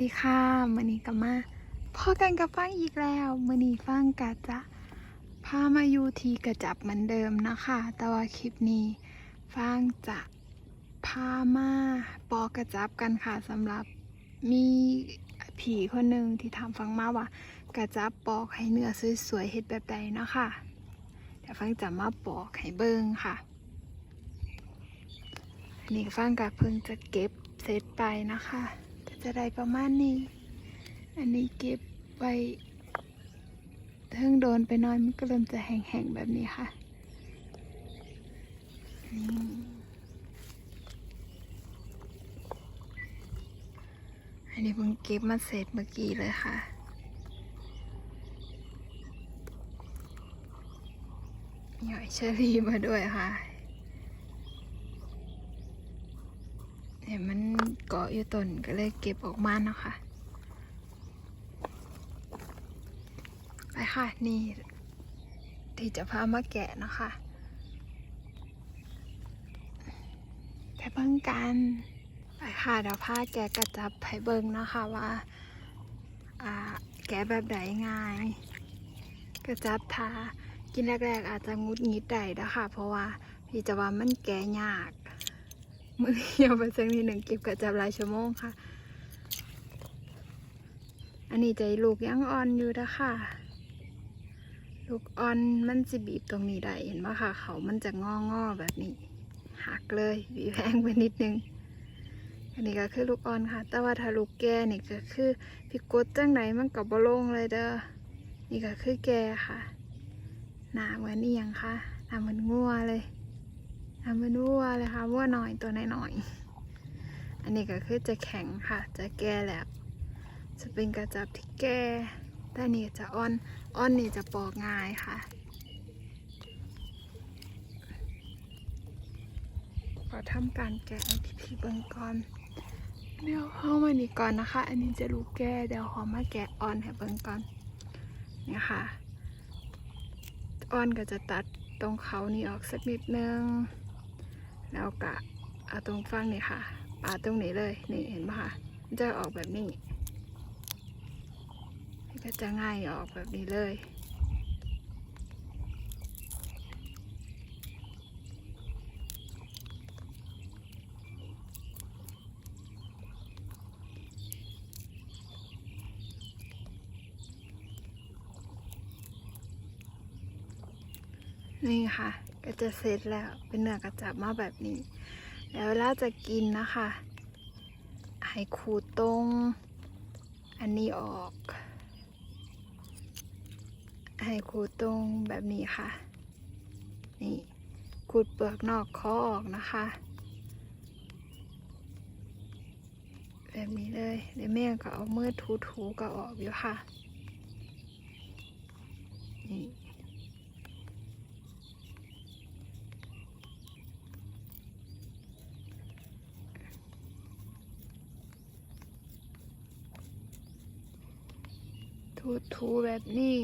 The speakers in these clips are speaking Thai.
ดีค่ะมื่อนี้ก็มาพ่อกันกับฟังอีกแล้วมื่อนี้ฟังกะจะพามาอยู่ที่กระจับเหมือนเดิมนะคะ แต่ว่าคลิปนี้ฟังจะพามาปอกระจับกันค่ะสำหรับมีผีคนหนึ่งที่ถามฟังมาว่ากระจับปอกให้เนื้อสวยๆเห็ดแบบใดนะคะเดี๋ยวฟังจะมาปอกให้เบิ้งค่ะนี่ฟังกับเพิ่งจะเก็บเซตไปนะคะ จะได้ประมาณนี้ อันนี้เก็บไว้เทิงโดนไปนอนมันก็เริ่มจะแห้งๆแบบนี้ค่ะอันนี้เพิ่งเก็บมาเสร็จเมื่อกี้เลยค่ะหย่อยเชอรี่มาด้วยค่ะ เห็นมันเกาะ อยู่ต้นก็เลยเก็บออกมาเนาะคะไปค่ะ นี่ที่จะพามาแกะเนาะคะไปเบิ่งกันไปค่ะเดี๋ยวพาแกะกระจับไผเบิ่งเนาะคะว่าอ่าแกะแบบใดง่าย กระจับทากินแรกๆอาจจะงุดงิดได้นะคะเพราะว่าพี่จะว่ามันแกะยาก มือเดียวไปสักนิดหนึ่งเก็บกระจับหลายชั่วโมงค่ะ อันนี้ใจลูกยังอ่อนอยู่นะค่ะ ลูกอ่อนมันจะบีบตรงนี้ได้เห็นไหมคะเขามันจะงองอๆแบบนี้ หักเลยบีบแพงไปนิดนึง อันนี้ก็คือลูกอ่อนค่ะ แต่ว่าถ้าลูกแก่นี่ก็คือพี่กดจังไหนมันกับบโลงเลยเด้อ นี่ก็คือแก่ค่ะ หนาเหมือนนี่ยังค่ะหนาเหมือนงัวเลย ทำเป็นวัวเลยค่ะวัวหน่อยตัวน้อยๆอันนี้ก็คือจะแข็งค่ะ จะแก่แล้ว จะเป็นกระจับที่แก่แต่นี่จะอ่อนอ่อนนี่จะปอกง่ายค่ะขอทำการแกะให้พี่ๆเบิ่งก่อนเดี๋ยวเข้ามานี่ก่อนนะคะ อันนี้จะลูกแก่เดี๋ยวขอมาแกะอ่อนให้เบิ่งก่อนเนี่ยค่ะอ่อนก็จะตัดตรงเขานี่ออกสักนิดนึง แล้วก็เอาตรงฟังนี่ค่ะปาตรงนี้เลยนี่เห็นไหมคะจะออกแบบนี้ก็จะง่ายออกแบบนี้เลยนี่ค่ะ จะเสร็จแล้ว เป็นเนื้อกระจับมาแบบนี้ แล้วเวลาจะกินนะคะให้ขูดตรง อันนี้ออก ให้ขูดตรงแบบนี้ค่ะ นี่ขูดเปลือกนอกคอออกนะคะ แบบนี้เลยเดี๋ยวแม่ก็เอามือถูๆก็ออกอยู่ค่ะ นี่ ถูถูแบบนี้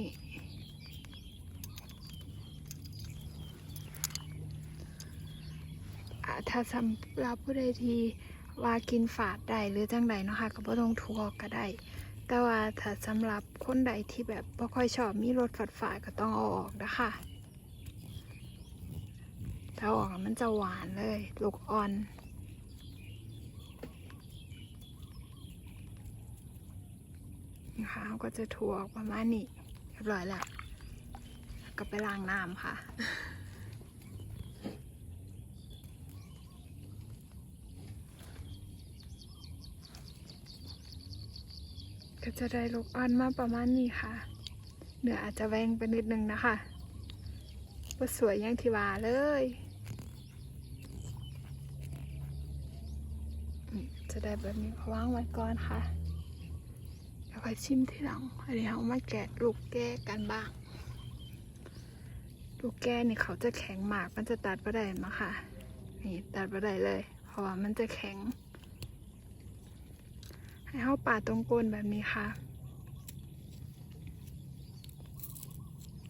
ถ้าสำหรับผู้ใดที่ว่ากินฝาดได้หรือจังใดเนาะค่ะก็บ่ต้องถูออกก็ได้ แต่ว่าถ้าสำหรับคนใดที่แบบบ่ค่อยชอบมีรสฝาดฝาดก็ต้องเอาออกนะคะถ้าออกมันจะหวานเลย ลูกอ่อน ก็จะถั่วประมาณนี้เรียบร้อยแล้วก็ไปล้างน้ำค่ะก็จะได้ลูกอ่อนมาประมาณนี้ค่ะ เนื้ออาจจะแวงไปนิดนึงนะคะว่าสวยอย่างที่ว่าเลย จะได้แบบนี้วางไว้ก่อนค่ะ แล้วก็ชิมทีหลังเดี๋ยวเอามาแกะลูกแก้กันบ้าง ลูกแก้นี่เขาจะแข็งมากมันจะตัดไปได้มาค่ะ นี่ตัดไปได้เลย เพราะว่ามันจะแข็ง ให้เข้าปาดตรงก้นแบบนี้ค่ะ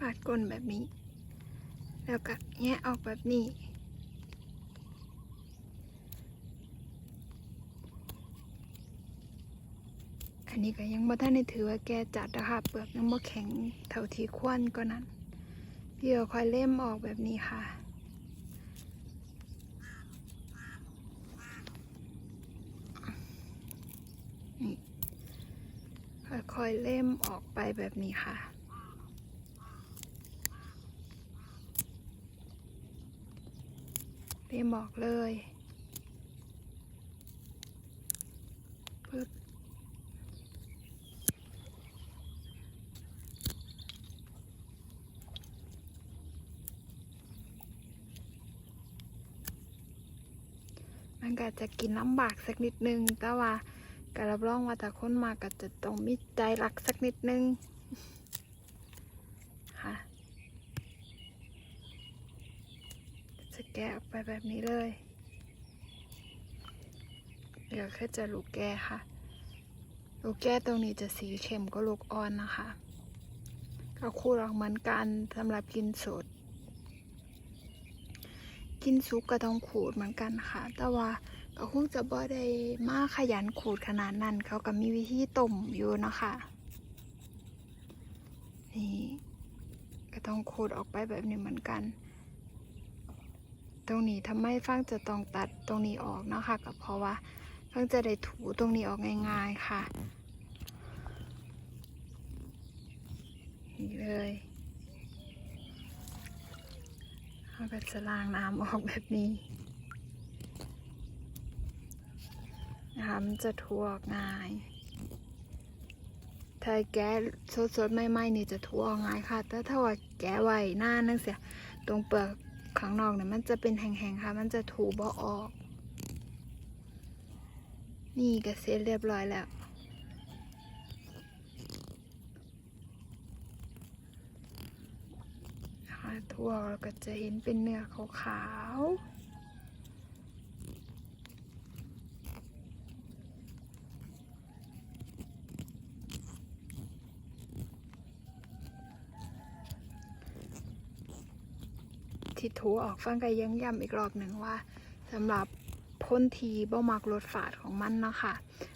ปาดก้นแบบนี้ แล้วก็แงะออกแบบนี้ อันนี้ก็ยังบ่ทันได้ถือว่าแก่จัดนะคะเปลือกยังบ่แข็งเท่าที่ควรก็นั้นพี่ก็ค่อยเล่มออกแบบนี้ค่ะนี่ค่อยๆเล่มออกไปแบบนี้ค่ะเล่มออกเลยปึ๊บ มันก็จะกินลำบากสักนิดนึง แต่ว่าก็รับรองว่าถ้าคนมาก็จะต้องมีใจรักสักนิดนึงค่ะจะแกะออกไปแบบนี้เลย เดี๋ยวแค่จะลูกแก้ค่ะ ลูกแก้ตรงนี้จะสีเข้มก็ลูกอ่อนนะคะ ก็คู่ออกเหมือนกันสำหรับกินสด กินซุปก็ต้องขูดเหมือนกันค่ะ แต่ว่าก็คงจะบ่ได้มาขยันขูดขนาดนั้น เขาก็มีวิธีต้มอยู่นะคะนี่ก็ต้องขูดออกไปแบบนี้เหมือนกัน ตรงนี้ทำไมฟังจะต้องตัดตรงนี้ออกนะคะก็เพราะว่าฟังจะได้ถูตรงนี้ออกง่าย ๆค่ะนี่เลย เราก็จะล้างน้ำออกแบบนี้นะคะมันจะทั่วกง่าย ถ้าแกะสดๆไม่ๆนี่จะทั่วกง่ายค่ะ แต่ถ้าว่าแกะไว้หน้านั่นเสียตรงเปลือกข้างนอกเนี่ยมันจะเป็นแห้งๆค่ะ มันจะถูบ่ออก นี่ก็เสร็จเรียบร้อยแล้ว ค่ะทั่วเราก็จะเห็นเป็นเนื้อขาวๆที่ถูออกฟังก็ยังย้ำอีกรอบหนึ่งว่าสำหรับพ่นทีบ่มักรสฝาดของมันเนาะค่ะ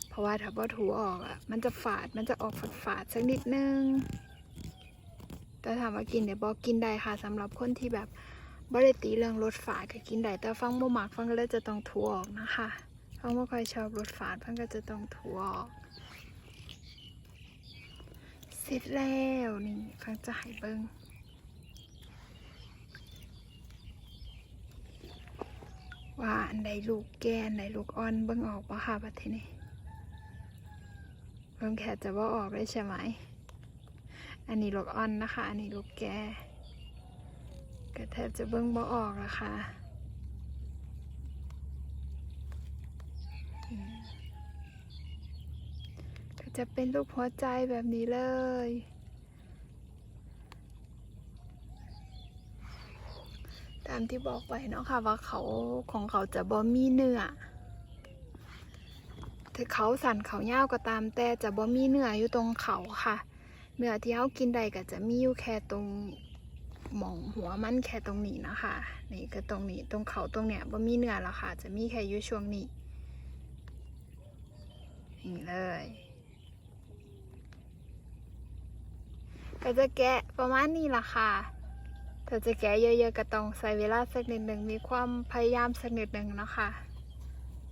เพราะว่าถ้าบ่ถูออกอะ มันจะฝาด มันจะออกฝาดๆสักนิดนึง แต่ถามว่ากินเดี๋ยวบอกกินได้ค่ะสำหรับคนที่แบบบ่ได้ตีเรื่องรสฝาดก็กินได้แต่ฟังบ่มักฟังก็เลยจะต้องถูออกนะคะฟังบ่ค่อยชอบรสฝาดฟังก็จะต้องถูออกเสร็จแล้วนี่ฟังจะให้เบิ่งว่าอันใดลูกแก่อันใดลูกอ่อนเบิ่งออกปะค่ะบัดทีนี้เบิ่งแค่จะบ่าออกได้ใช่ไหม อันนี้ลูกอ่อนนะคะ อันนี้ลูกแก่ก็แทบจะเบิ้งบ่ออกละค่ะก็จะเป็นรูปหัวใจแบบนี้เลยตามที่บอกไว้เนาะค่ะว่าเขาของเขาจะบ่มีเนื้อถ้าเขาสั่นเขาเย่าก็ตามแต่จะบ่มีเนื้ออยู่ตรงเขาค่ะ เนื้อที่เขากินได้ก็จะมีอยู่แค่ตรงหมองหัวมันแค่ตรงนี้นะคะนี่ก็ตรงนี้ตรงเขาตรงเนี้ยบ่มีเนื้อแล้วค่ะ จะมีแค่อยู่ช่วงนี้นี่เลยก็จะแกะประมาณนี้ละค่ะถ้าจะแกะเยอะๆก็ต้องใส่เวลาสักนิดหนึ่งมีความพยายามสักนิดหนึ่งนะคะ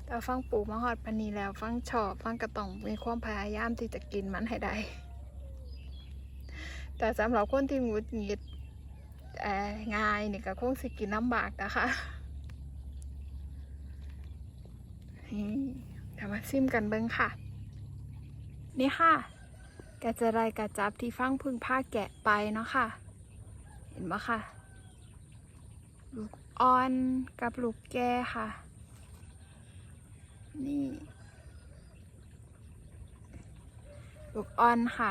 แต่ฟังปลูกมาหอดปนีแล้ว ฟังชอบฟังกระต้องมีความพยายามที่จะกินมันให้ได้ แต่สำหรับคนที่หงุดหงิดเอ่อง่ายนี่ก็คงสิกินลำบากนะคะนี่เดี๋ยวมาซิมกันเบิ้งค่ะ นี่ค่ะกระจะไรกระจับที่ฟังพึ่งผ้าแกะไปเนาะค่ะ เห็นปะค่ะลูกอ่อนกับลูกแก่ค่ะ นี่ ลูกอ่อนค่ะ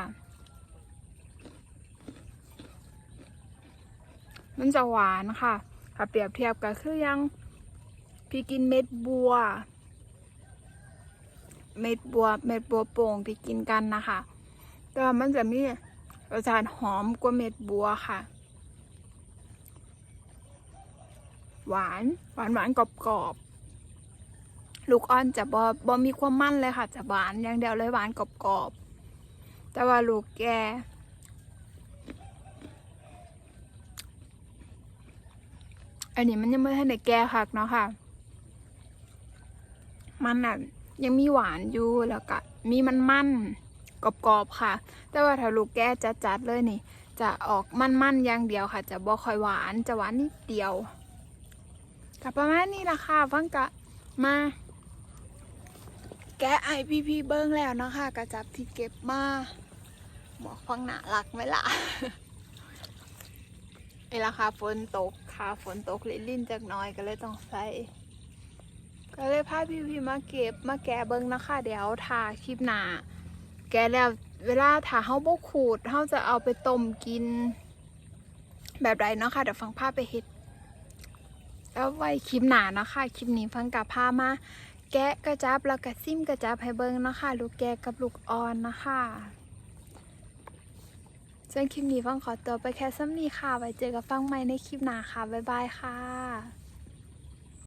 มันจะหวานค่ะ ถ้าเปรียบเทียบก็คือยังพี่กินเม็ดบัว เม็ดบัว เม็ดบัวโป่งที่กินกันนะคะ แต่ว่ามันจะมีรสชาติหอมกว่าเม็ดบัวค่ะ หวานหวานหวานกรอบกรอบลูกอ่อนจะบอบอมีความมันเลยค่ะ จะหวานอย่างเดียวเลยหวานกรอบกรอบแต่ว่าลูกแก อันนี้มันยังไม่ทันได้แก่คักเนาะค่ะ มันอะยังมีหวานอยู่แล้วก็มีมันมันกรอบๆค่ะ แต่ว่าถ้าลูกแก่จัดๆเลยนี่ จะออกมันๆอย่างเดียวค่ะ จะบ่ค่อยหวานจะหวานนิดเดียวกับประมาณนี้ละค่ะฟังกะมา แกะไอพีพีเบิ้งแล้วเนาะคะกระจับที่เก็บมาบอกฟังหนารักไหมล่ะเอละค่ะฝนตก ฝนตกลิ้นลิ้นจากน้อยก็เลยต้องใส่ก็เลยพาพี่พี่มาเก็บมาแกะเบิ้งนะคะ เดี๋ยวทาคลิปหนาแกะแล้วเวลาถ้าเฮาบ่ขูดเฮาจะเอาไปต้มกิน แบบไรเนาะค่ะเดี๋ยวฟังภาพไปเฮ็ดแล้วไว้คลิปหนาเนาะค่ะคลิปนี้ฟังกับพามาแกะกระจับแล้วก็ซิมกระจับให้เบิ้งเนาะคะลูกแกะกับลูกออนนะคะ ส่วนคลิปนี้ฟังขอตัวไปแค่ซ้ำนี้ค่ะ ไว้เจอกับฟังใหม่ในคลิปหน้าค่ะ บ๊ายบายค่ะ